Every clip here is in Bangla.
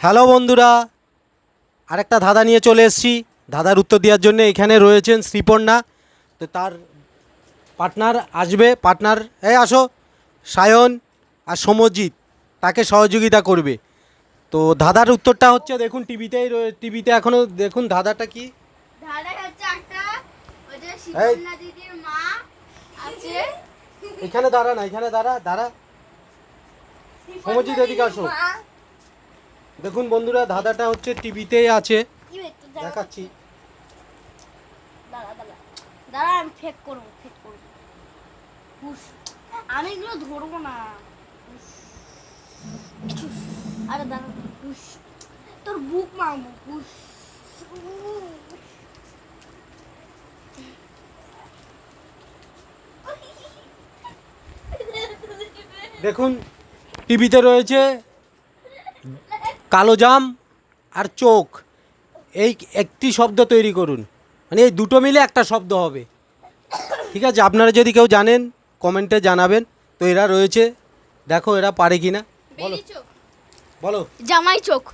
হ্যালো বন্ধুরা আরেকটা ধাঁধা নিয়ে চলে এসেছি। ধাঁধার উত্তর দেওয়ার জন্য এখানে রয়েছেন শ্রীপর্ণা। তো তার পার্টনার আসবে পার্টনার এই আসো সায়ন আর সমজিৎ তাকে সহযোগিতা করবে। তো ধাঁধার উত্তরটা হচ্ছে দেখুন টিভিতেই টিভিতে এখনও দেখুন ধাঁধাটা কি। এখানে দাঁড়া না এখানে দাঁড়া দাঁড়া। সমজিৎ এদিকে আসো। দেখুন বন্ধুরা ধাঁধাটা হচ্ছে টিভিতেই আছে। দেখাচ্ছি। দাঁড়া দাঁড়া। দাঁড়া আমি ফেক করব ফেক করব। আমি এগুলো ধরবো না। আরে দাঁড়া তোর বুক মারবো দেখুন টিভিতে রয়েছে কালো জাম আর চোখ। এই একটি শব্দ তৈরি করুন। মানে এই দুটো মিলে একটা শব্দ হবে। ঠিক আছে? আপনারা যদি কেউ জানেন কমেন্টে জানাবেন তো এরা রয়েছে। দেখো এরা পারে কি না। বলো। বলো জামাই চোখ।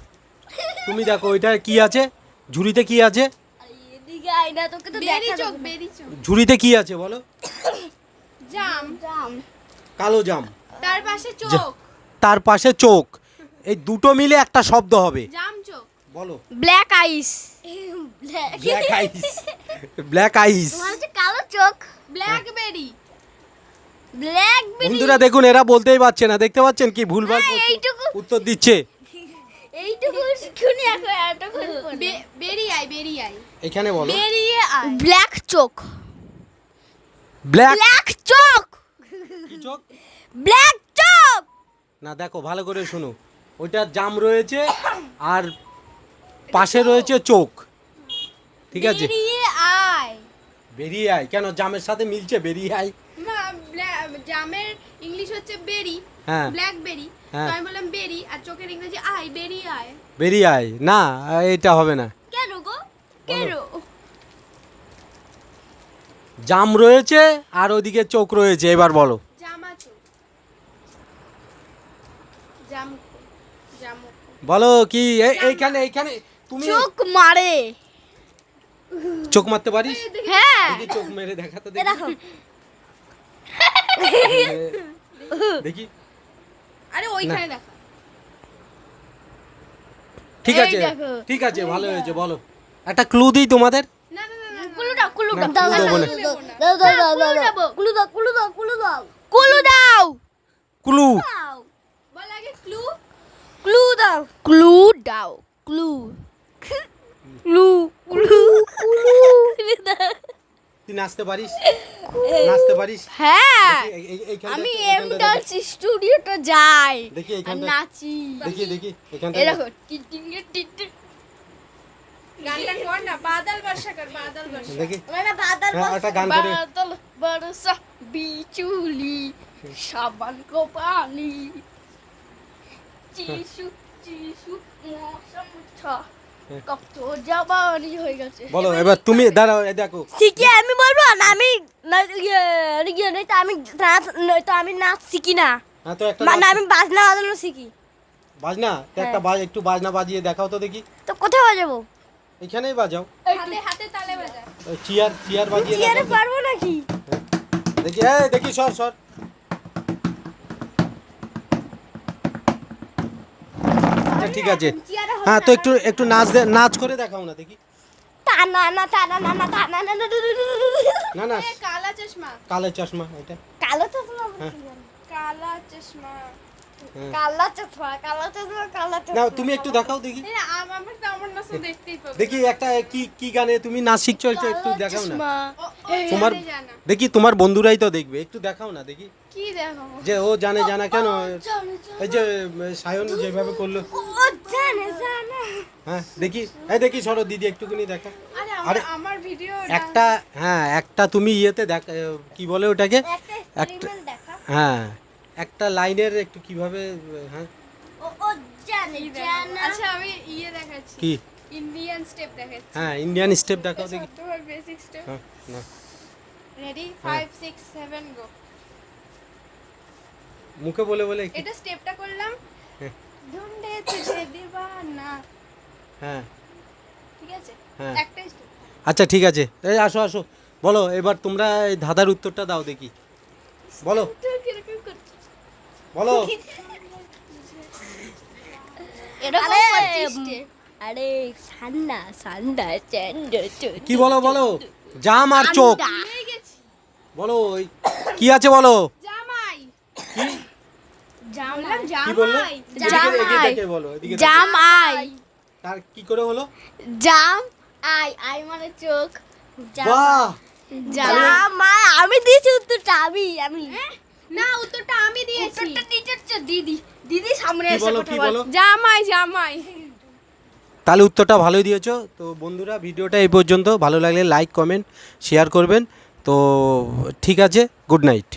তুমি দেখো ওইটা কি আছে? ঝুড়িতে কি আছে? এদিকে আইনা তোকে তো দেখা চোখ বেরি চোখ। ঝুড়িতে কি আছে বলো? জাম। জাম। কালো জাম। তার পাশে যা- তার পাশে চোখ। এই দুটো মিলে একটা শব্দ হবে। বলো। Black eyes black eyes black eyes কালো চোখ। ব্ল্যাকবেরি ব্ল্যাকবেরি বন্ধুরা দেখুন এরা বলতেই পারছে না। দেখতে পাচ্ছেন কি ভুলভাল হ্যাঁ, উত্তর দিচ্ছে। এইটুকু শুনি এখন এতক্ষণ বেরিয়ে আয় বেরিয়ে আয় এখানে বলো। বেরিয়ে ব্ল্যাক চোখ। ব্ল্যাক ব্ল্যাক চোখ। চোখ? ব্ল্যাক চোখ। না দেখো ভালো করে শোনো। ওইটা জাম রয়েছে আর পাশে রয়েছে চোখ। ঠিক আছে? বেরিয়ে আয়। কেন? জামের সাথে মিলছে? বেরিয়ে আয়। জামের ইংলিশ হচ্ছে বেরি। হ্যাঁ। ব্ল্যাকবেরি। হ্যাঁ। আমি বললাম বেরি আর চোখের ইংরেজি আয় বেরিয়ে আয়। বেরিয়ে আয়। না এটা হবে না। কেন গো? কেন? জাম রয়েছে আর ওদিকে চোখ রয়েছে। এবার বলো জামা চোখ জাম জাম বলো কি এইখানে এইখানে তুমি চোখ মারে। চোখ মারতে পারিস? হ্যাঁ। দেখি চোখ মেরে দেখাতে এ দেখি দেখো দেখি। আরে ওইখানে দেখা। ঠিক আছে ঠিক আছে ভালো হয়েছে বলো। একটা ক্লু দিই তোমাদের? না না না, না কুলু দাও কুলু দাও ক্লু দাও ক্লু ক্লু ক্লু ক্লু তুই নাচতে পারিস? নাচতে পারিস? হ্যাঁ। দেখি, আমি এম ডান্স স্টুডিওতে যাই। দেখি এইখানটা নাচি। দেখি দেখি এখানটা এরকম টিং টিং টিং টিং গানটা কর না বাদল বর্ষা কর বাদল বর্ষা। দেখি। মানে বাদল হ্যাঁ, গান করে। বাদল বরসা বিচুলি সাবান কো পানি চিসু হ্যাঁ। হয়ে বলো এবার তুমি দাঁড়াও দেখো। শিখি আমি বলব না আমি ইয়ে ইয়ে আমি নাচ নয়তো আমি নাচ শিখি না। হ্যাঁ তো একটা মানে আমি বাজনা বাজানো শিখি। বাজনা? একটা বাজ একটু বাজনা বাজিয়ে দেখাও তো দেখি। তো কোথায় বাজাবো? এখানেই বাজাও। হাতে হাতে তালে বাজা। চেয়ার চেয়ার বাজিয়ে চেয়ারে পারব নাকি? দেখি হ্যাঁ দেখি সর সর। ঠিক আছে হ্যাঁ তো একটু একটু নাচ দে- নাচ করে দেখাও না দেখি না না কালা চশমা কালো চশমা এটা কালো চশমা হ্যাঁ। কালা চশমা হ্যাঁ। চশমা কালো চশমা কালো না চশমা তুমি একটু দেখাও দেখি আমার তো আমার নাচ দেখতেই পাবো দেখি একটা কি কি গানে তুমি নাচ শিখছো একটু একটু দেখাও না তোমার দেখি তোমার বন্ধুরাই তো দেখবে একটু দেখাও না দেখি কি দেখো যে ও জানে জানা কেন। এই যে সায়ন যেভাবে করল হ্যাঁ দেখি এই দেখি সরো দিদি একটুখানি দেখা। আরে আরে, আমার আমার ভিডিও একটা হ্যাঁ একটা তুমি ইয়েতে দেখ এ, কি বলে ওটাকে? একটা হ্যাঁ একটা লাইনের একটু কীভাবে হ্যাঁ? আচ্ছা আমি ইয়ে দেখাচ্ছি। কি? ইন্ডিয়ান স্টেপ দেখাচ্ছি। হ্যাঁ ইন্ডিয়ান স্টেপ দেখাও দেখি। তোমার বেসিক স্টেপ হ্যাঁ না। Ready five six seven go মুখে বলে বলে এটা স্টেপটা করলাম। হ্যাঁ। ঢুন্ডে তুঝে দিবানা। হ্যাঁ। ঠিক আছে? হ্যাঁ। একটাই। আচ্ছা ঠিক আছে। এই আসো আসো। বলো এবার তোমরা এই ধাঁধার উত্তরটা দাও দেখি। বলো। বলো। আরে, সান্ডা সান্ডা কি? বলো বলো? জাম আর চোখ বলো ওই কি আছে বলো? কি বলল? জামাই এদিকে- জামাই। এদিকে দেখে বলো এদিকে জাম আই তার কি করে হলো? জাম আই আই মানে চোখ। বাহ! জাম আই আমি দিয়েছি উত্তরটা আমি আমি। না উত্তরটা আমি দিয়েছি। উত্তরটা দিদি। দিদি সামনে এসে কথা কি বল। বলো? জামাই জামাই। তাহলে উত্তরটা ভালোই দিয়েছ। তো বন্ধুরা ভিডিওটা এই পর্যন্ত। ভালো লাগলে লাইক কমেন্ট শেয়ার করবেন। তো ঠিক আছে গুড নাইট